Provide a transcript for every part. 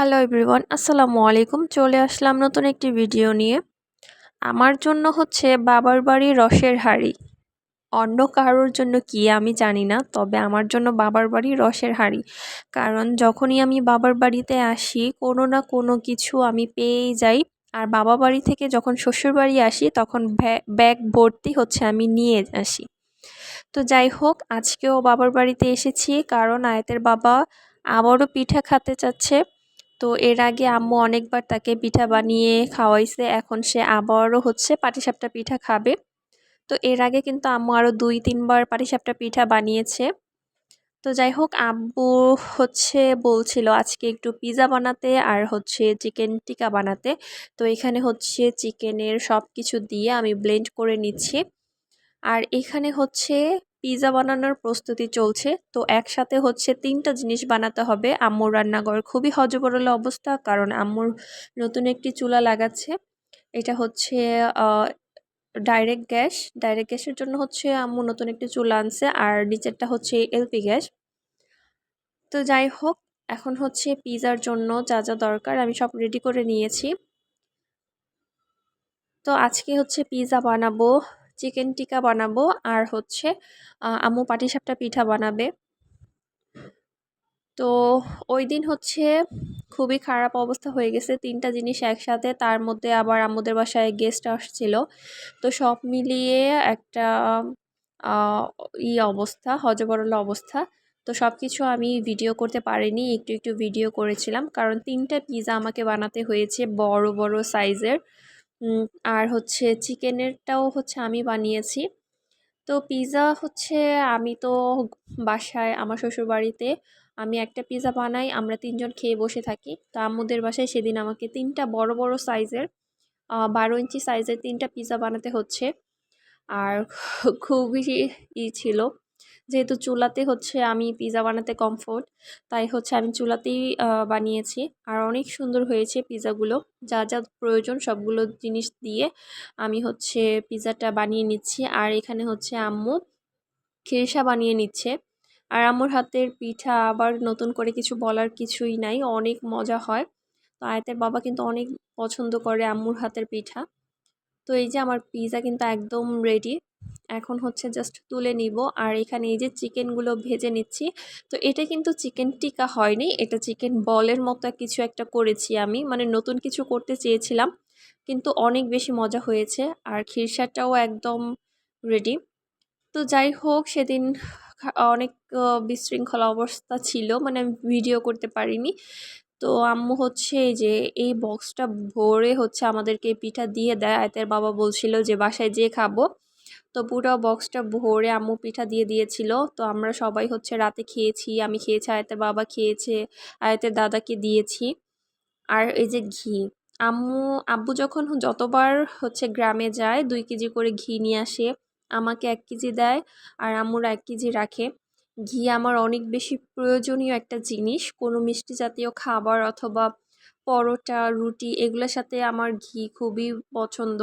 Hello everyone আসসালামু আলাইকুম। চলে আসলাম নতুন একটি ভিডিও নিয়ে। আমার জন্য হচ্ছে বাবার বাড়ি রসের হাড়ি। অন্য কারোর জন্য কি আমি জানি না, তবে আমার জন্য বাবার বাড়ি রসের হাড়ি। কারণ যখনই আমি বাবার বাড়িতে আসি, কোনো না কোনো কিছু আমি পেয়েই যাই। আর বাবা বাড়ি থেকে যখন শ্বশুর বাড়ি আসি, তখন ব্যাগ ভর্তি হচ্ছে আমি নিয়ে আসি। তো যাই হোক, আজকেও বাবার বাড়িতে এসেছি। কারণ আয়তের বাবা আবারও পিঠা খেতে চাচ্ছে। তো এর আগে আম্মু অনেকবার তাকে পিঠা বানিয়ে খাওয়াইছে, এখন সে আবারও হচ্ছে পাটিসাপটা পিঠা খাবে। তো এর আগে কিন্তু আম্মু আরও দুই, তিনবার পাটিসাপটা পিঠা বানিয়েছে। তো যাই হোক, আব্বু হচ্ছে বলছিল আজকে একটু পিৎজা বানাতে আর হচ্ছে চিকেন টিকা বানাতে। তো এখানে হচ্ছে চিকেনের সব কিছু দিয়ে আমি ব্লেন্ড করে নিচ্ছি। আর এখানে হচ্ছে পিৎজা বানানোর প্রস্তুতি চলছে। তো একসাথে হচ্ছে তিনটা জিনিস বানাতে হবে। আম্মুর রান্নাঘর খুবই হজবরল অবস্থা, কারণ আম্মুর নতুন একটি চুলা লাগাচ্ছে। এটা হচ্ছে ডাইরেক্ট গ্যাস। ডাইরেক্ট গ্যাসের জন্য হচ্ছে আম্মু নতুন একটি চুলা আনছে, আর নিচেরটা হচ্ছে এলপি গ্যাস। তো যাই হোক, এখন হচ্ছে পিজার জন্য যা যা দরকার আমি সব রেডি করে নিয়েছি। তো আজকে হচ্ছে পিৎজা বানাবো। চিকেন টিকা বানাবো আর হচ্ছে আম্মু পাটিসাপটা পিঠা বানাবে। তো ওই দিন হচ্ছে খুবই খারাপ অবস্থা হয়ে গেছে, তিনটা জিনিস একসাথে, তার মধ্যে আবার আমাদের বাসায় গেস্ট আসছিল। তো সব মিলিয়ে একটা ই অবস্থা, হজবরল অবস্থা। তো সব কিছু আমি ভিডিও করতে পারিনি, একটু একটু ভিডিও করেছিলাম। কারণ তিনটা পিজা আমাকে বানাতে হয়েছে বড় বড় সাইজের আর হচ্ছে চিকেনেরটাও হচ্ছে আমি বানিয়েছি। তো পিৎজা হচ্ছে আমি তো বাসায়, আমার শ্বশুরবাড়িতে আমি একটা পিৎজা বানাই, আমরা তিনজন খেয়ে বসে থাকি। তো আম্মুদের বাসায় সেদিন আমাকে তিনটা বড় বড় সাইজের বারো ইঞ্চি সাইজের তিনটা পিৎজা বানাতে হচ্ছে। আর খুবই ই ছিল। যেহেতু চুলাতে হচ্ছে আমি পিৎজা বানাতে কমফোর্ট তাই হচ্ছে আমি চুলাতেই বানিয়েছি। আর অনেক সুন্দর হয়েছে পিৎজাগুলো যা যা প্রয়োজন সবগুলো জিনিস দিয়ে আমি হচ্ছে পিৎজাটা বানিয়ে নিচ্ছি। আর এখানে হচ্ছে আম্মু খেরসা বানিয়ে নিচ্ছে। আর আম্মুর হাতের পিঠা আবার নতুন করে কিছু বলার কিছুই নাই, অনেক মজা হয়। তো আয়তের বাবা কিন্তু অনেক পছন্দ করে আম্মুর হাতের পিঠা। তো এই যে আমার পিৎজা কিন্তু একদম রেডি এখন হচ্ছে জাস্ট তুলে নিব। আর এখানে এই যে চিকেনগুলো ভেজে নিচ্ছি, তো এটা কিন্তু চিকেন টিকা হয়নি, এটা চিকেন বলের মতো কিছু একটা করেছি আমি মানে নতুন কিছু করতে চেয়েছিলাম, কিন্তু অনেক বেশি মজা হয়েছে, আর খিরসাটাও একদম রেডি তো যাই হোক, সেদিন অনেক বিশৃঙ্খলা অবস্থা ছিল মানে আমি ভিডিও করতে পারিনি। তো আম্মু হচ্ছে এই যে, এই বক্সটা ভরে হচ্ছে আমাদেরকে পিঠা দিয়ে দেয় আয়তের বাবা বলছিল যে, বাসায় যেয়ে খাব। তো পুরো বক্সটা ভরে আম্মু পিঠা দিয়ে দিয়েছিল। তো আমরা সবাই হচ্ছে রাতে খেয়েছি, আমি খেয়েছি, আয়তের বাবা খেয়েছে, আয়তের দাদাকে দিয়েছি। আর এই যে ঘি, আম্মু, আব্বু যখন যতবার হচ্ছে গ্রামে যায়, দুই কেজি করে ঘি নিয়ে আসে, আমাকে এক কেজি দেয় আর আম্মুর এক কেজি রাখে। ঘি আমার অনেক বেশি প্রয়োজনীয় একটা জিনিস। কোনো মিষ্টি জাতীয় খাবার অথবা পরোটা, রুটি, এগুলোর সাথে আমার ঘি খুবই পছন্দ।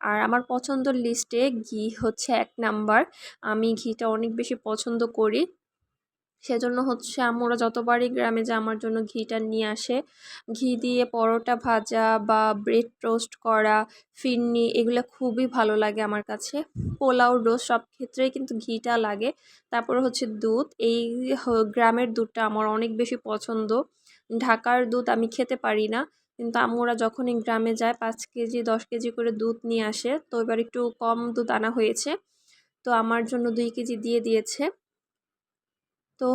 আর আমার পছন্দর লিস্টে ঘি হচ্ছে এক নাম্বার। আমি ঘিটা অনেক বেশি পছন্দ করি। সেজন্য হচ্ছে আমরা যতবারই গ্রামে যা আমার জন্য ঘিটা নিয়ে আসে। ঘি দিয়ে পরোটা ভাজা বা ব্রেড টোস্ট করা, ফিরনি, এগুলো খুবই ভালো লাগে আমার কাছে। পোলাও রোস্ট সব ক্ষেত্রেই কিন্তু ঘিটা লাগে। তারপরে হচ্ছে দুধ। এই গ্রামের দুধটা আমার অনেক বেশি পছন্দ। ঢাকার দুধ আমি খেতে পারি না। কিন্তু আমরা যখনই গ্রামে যায়, পাঁচ কেজি, দশ কেজি করে দুধ নিয়ে আসে। তো এবার একটু কম দুধ আনা হয়েছে। তো আমার জন্য দুই কেজি দিয়ে দিয়েছে। তো